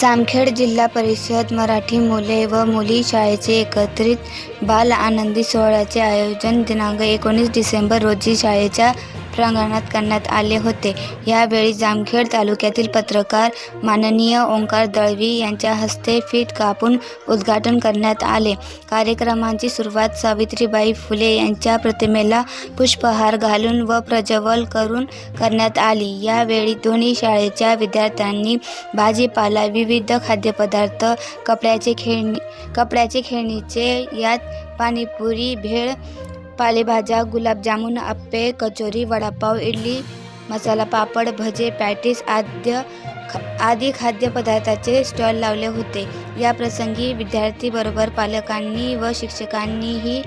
जामखेड जिल्हा परिषद मराठी मुले व मुली शाळेचे एकत्रित बाल आनंदी सोहळ्याचे आयोजन दिनांक एकोणीस डिसेंबर रोजी शाळेच्या प्रांगणात करण्यात आले होते. यावेळी जामखेड तालुक्यातील पत्रकार माननीय ओंकार दळवी यांच्या हस्ते फीट कापून उद्घाटन करण्यात आले. कार्यक्रमाची सुरुवात सावित्रीबाई फुले यांच्या प्रतिमेला पुष्पहार घालून व प्रज्वल करून करण्यात आली. यावेळी दोन्ही शाळेच्या विद्यार्थ्यांनी भाजीपाला विविध खाद्यपदार्थ कपड्याचे खेळणी कपड्याचे खेळणीचे यात पाणीपुरी भेळ पालेभाज्या गुलाबजामुन आप्पे कचोरी वडापाव इडली मसाला पापड भजे पॅटीस आद्य आदी खाद्यपदार्थाचे स्टॉल लावले होते. या प्रसंगी विद्यार्थीबरोबर पालकांनी व शिक्षकांनीही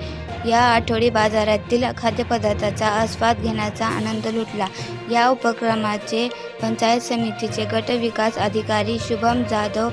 या आठवडी बाजारातील खाद्यपदार्थाचा आस्वाद घेण्याचा आनंद लुटला. या उपक्रमाचे पंचायत समितीचे गट विकास अधिकारी शुभम जाधव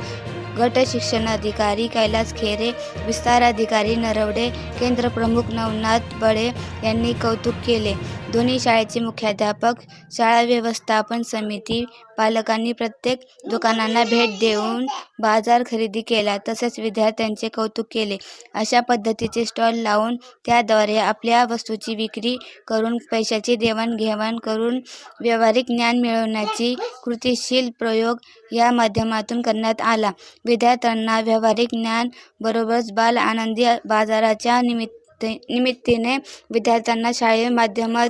गट शिक्षण अधिकारी कैलास खेरे विस्तार अधिकारी नरवडे केंद्रप्रमुख नवनाथ बळे यांनी कौतुक केले. दोन्ही शाळेचे मुख्याध्यापक शाळा व्यवस्थापन समिती पालकांनी प्रत्येक दुकानांना भेट देऊन बाजार खरेदी केला तसेच विद्यार्थ्यांचे कौतुक केले. अशा पद्धतीचे स्टॉल लावून त्याद्वारे आपल्या वस्तूची विक्री करून पैशाची देवाणघेवाण करून व्यावहारिक ज्ञान मिळवण्याची कृतीशील प्रयोग या माध्यमातून करण्यात आला. विद्यार्थ्यांना व्यावहारिक ज्ञान बरोबरच बाल आनंदी बाजाराच्या निमित्त निमित्ताने विद्यार्थ्यांना शाळे माध्यमात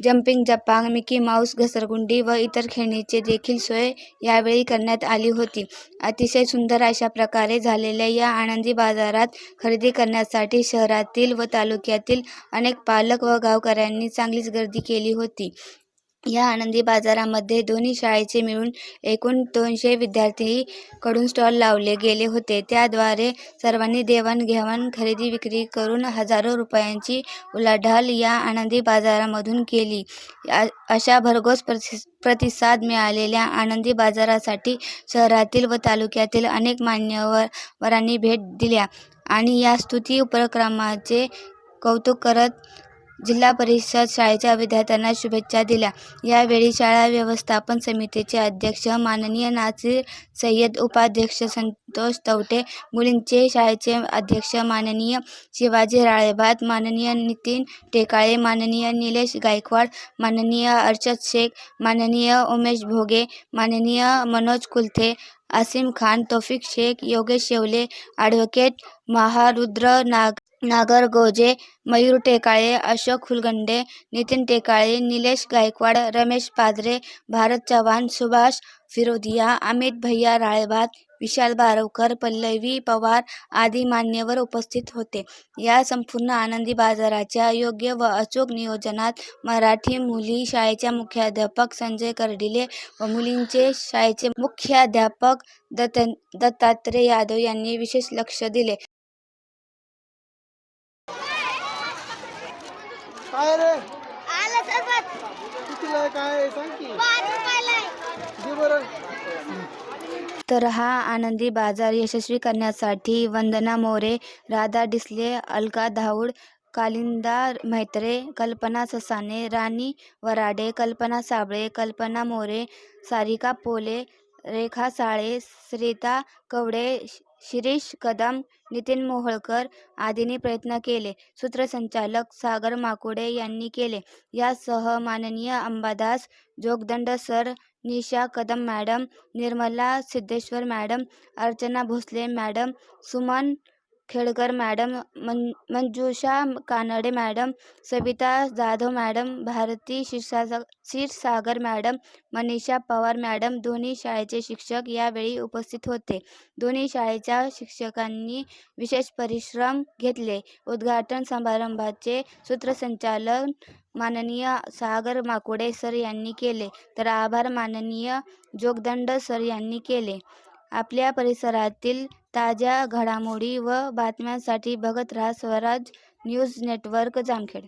जम्पिंग जपांग मिकी माऊस घसरगुंडी व इतर खेळणीचे देखील सोय यावेळी करण्यात आली होती. अतिशय सुंदर अशा प्रकारे झालेल्या या आनंदी बाजारात खरेदी करण्यासाठी शहरातील व तालुक्यातील अनेक पालक व गावकऱ्यांनी चांगलीच गर्दी केली होती. या आनंदी बाजारामध्ये दोन्ही शाळेचे मिळून एकूण दोनशे विद्यार्थीकडून स्टॉल लावले गेले होते. त्याद्वारे सर्वांनी देवाणघेवाण खरेदी विक्री करून हजारो रुपयांची उलाढाल या आनंदी बाजारामधून केली. अशा भरघोस प्रति प्रतिसाद मिळालेल्या आनंदी बाजारासाठी शहरातील व तालुक्यातील अनेक मान्यवरांनी भेट दिल्या आणि या स्तुती उपक्रमाचे कौतुक करत जिल्हा परिषद शाळेच्या विद्यार्थ्यांना शुभेच्छा दिल्या. यावेळी शाळा व्यवस्थापन समितीचे अध्यक्ष माननीय नासिर सय्यद उपाध्यक्ष संतोष तवटे मुलींचे शाळेचे अध्यक्ष माननीय शिवाजी राळेभात माननीय नितीन टेकाळे माननीय निलेश गायकवाड माननीय अर्षद शेख माननीय उमेश भोगे माननीय मनोज कुलथे आसिम खान तौफिक शेख योगेश शेवले ॲडव्होकेट महारुद्र नाग नागर गोजे मयूर टेकाळे अशोक फुलगंडे नितीन टेकाळे निलेश गायकवाड रमेश पादरे भारत चव्हाण सुभाष फिरोदिया अमित भैया राळेभात विशाल बारवकर पल्लवी पवार आदी मान्यवर उपस्थित होते. या संपूर्ण आनंदी बाजाराच्या योग्य व अचूक नियोजनात मराठी मुली शाळेच्या मुख्याध्यापक संजय कर्डिले व मुलींचे शाळेचे मुख्याध्यापक दत्त दत्तात्रय यादव यांनी विशेष लक्ष दिले. काय रे आलं सरबत कितीला आहे काय आहे? सांग की पाच रुपयाला आहे. दे बरं तर हा आनंदी बाजार यशस्वी करण्यासाठी वंदना मोरे राधा डिसले अलका धाऊड कालिंदा म्हेत्रे कल्पना ससाने राणी वराडे कल्पना साबळे कल्पना मोरे सारिका पोले रेखा साळे श्रीता कवडे शि- शिरीष कदम नितीन मोहोळकर आदींनी प्रयत्न केले. सूत्रसंचालक सागर माकुडे यांनी केले. यासह माननीय Ambadas Jogdand sir Nisha Kadam madam Nirmala Siddheshwar madam Archana Bhosale madam Suman Khedkar madam मन Manjusha Kanade madam Savita Jadhav madam Bharati Kshirsagar Kshirsagar madam Manisha Pawar madam दोन्ही शाळेचे शिक्षक यावेळी उपस्थित होते. दोन्ही शाळेच्या शिक्षकांनी विशेष परिश्रम घेतले. उद्घाटन समारंभाचे सूत्रसंचालन माननीय सागर माकुडे सर यांनी केले. तर आभार माननीय जोगदंड सर यांनी केले. आपल्या परिसरातील ताज्या घडामोडी व बातम्यांसाठी बघत राहा स्वराज न्यूज नेटवर्क जामखेड.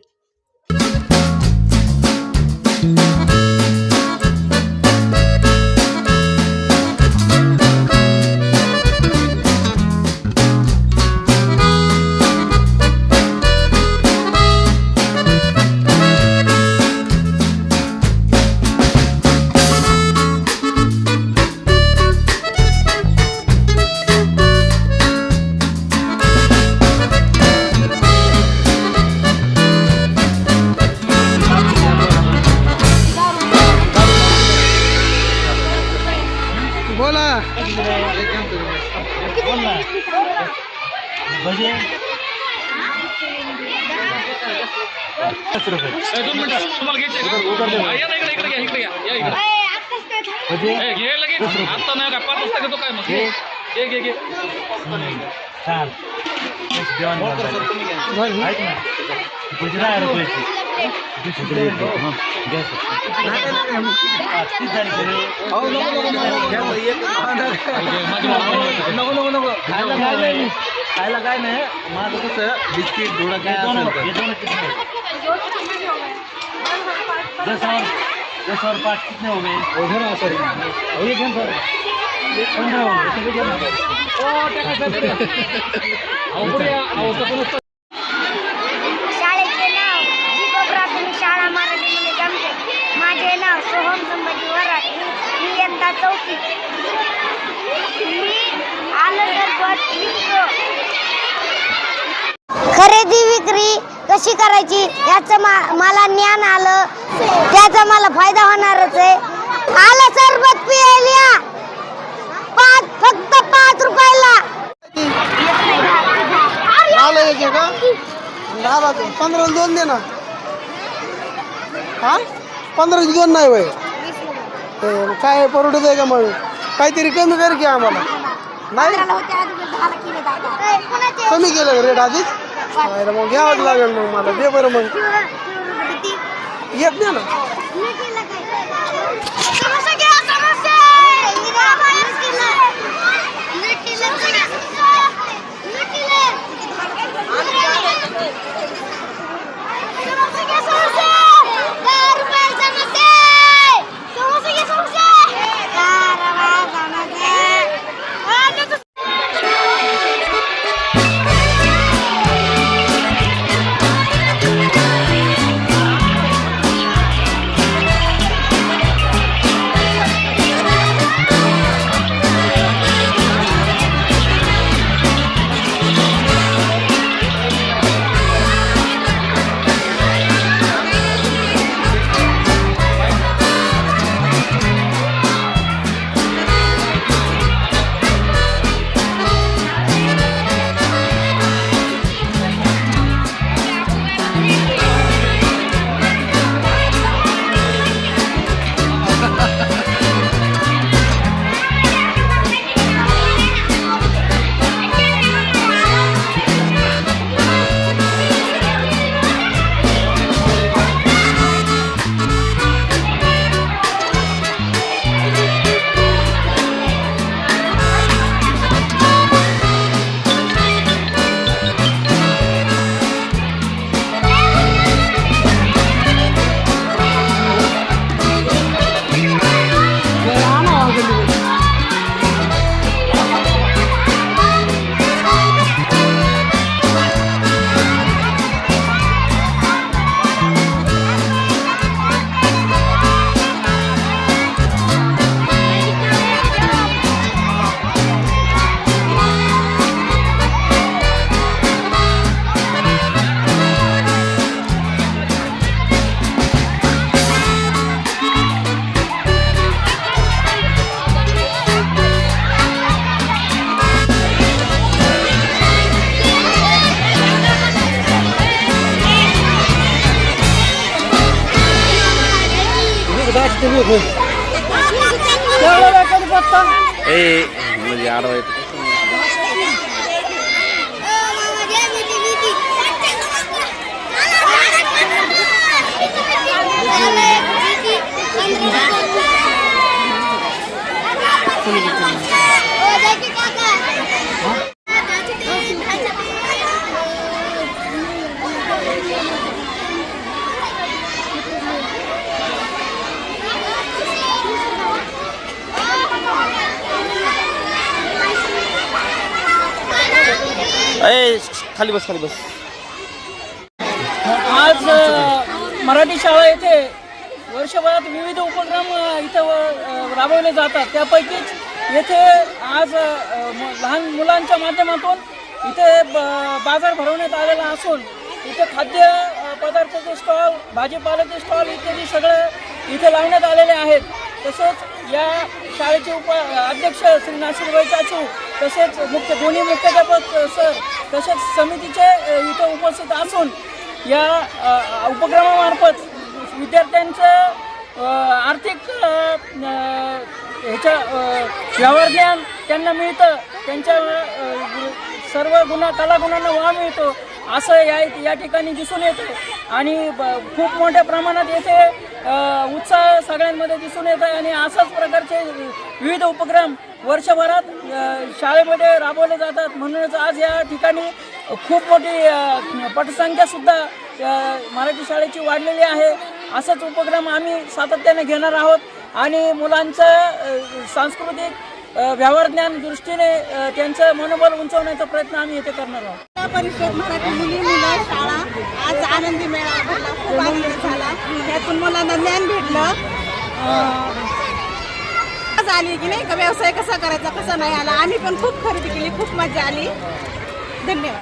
बोला दोन मिनिटं तुम्हाला घ्यायचे का या ना इकडे इकडे घ्या इकडे घ्या या इकडे ए, घे लगेच आता नाही का पाच वाजता घेतो काय मग घे घे घे घे नको नको नको खायला काय नाही खायला काय नाही माझं कसं बिस्किट थोडं काय असेल तर. हो, घे ना, sorry. हो, ये घे ना, sorry. पंधरा हो, सगळे घे ना. अहो पुढे या. अहो तसं नसतं शाळेचे नाव जिको प्राथमिक शाळा मराठीमध्ये जमते माझे नाव सोहम संभाजी वराड मी यंदा चौथी मी आलं सरबत विकतो खरेदी विक्री कशी करायची? याचं मा- मला ज्ञान आलं. त्याचा मला फायदा होणारच आहे. आलं सरबत पियालिया पाच फक्त पाच रुपयाला. आलं एक का दहा पंधरा दोन दे ना. हा? पंधरा दोन नाही वय काय परवडत आहे का मग? काहीतरी कमी कर की आम्हाला. नाही. कमी केलं का रेट आधीच? नाही रे, मग घ्यावंच लागेल मग मला. दे बरं मग. येत नाही ना. ए म्हणजे आडवा येतो ए खाली बस खाली बस. आज मराठी शाळा येथे वर्षभरात विविध उपक्रम इथं राबवले जातात. त्यापैकीच येथे आज लहान मुलांच्या माध्यमातून इथे ब- बाजार भरवण्यात आलेला असून इथे खाद्य पदार्थाचे स्टॉल भाजीपाल्याचे स्टॉल इत्यादी सगळं इथे लावण्यात आलेले आहेत. तसेच या शाळेचे उप अध्यक्ष श्री नाशिरबाई चाचू तसेच मुख्य दोन्ही मुख्याध्यापक सर तसेच समितीचे इथं उपस्थित असून या उपक्रमामार्फत विद्यार्थ्यांचं आर्थिक ह्याच्या व्यवहार ज्ञान त्यांना मिळतं. त्यांच्या सर्व गुन्हा कलागुणांना वाव मिळतो. असं या या ठिकाणी दिसून येतं. आणि ब- खूप मोठ्या प्रमाणात येथे उत्साह सगळ्यांमध्ये दिसून येत आहे आणि अशाच प्रकारचे विविध उपक्रम वर्षभरात शाळेमध्ये राबवले जातात. म्हणूनच आज या ठिकाणी खूप मोठी पटसंख्यासुद्धा मराठी शाळेची वाढलेली आहे. असंच उपक्रम आम्ही सातत्याने घेणार आहोत. आणि मुलांचं सांस्कृतिक व्यवहारज्ञान दृष्टीने त्यांचं मनोबल उंचवण्याचा प्रयत्न आम्ही येथे करणार आहोत. परिषद मराठी मुली मुलं शाळा आज आनंदी मेळा भरला. खूप आनंद झाला. त्यातून मुलांना ज्ञान भेटलं. आज आली की नाही का? व्यवसाय कसा करायचा कसा नाही आला? आम्ही पण खूप खरेदी केली खूप मजा आली. धन्यवाद.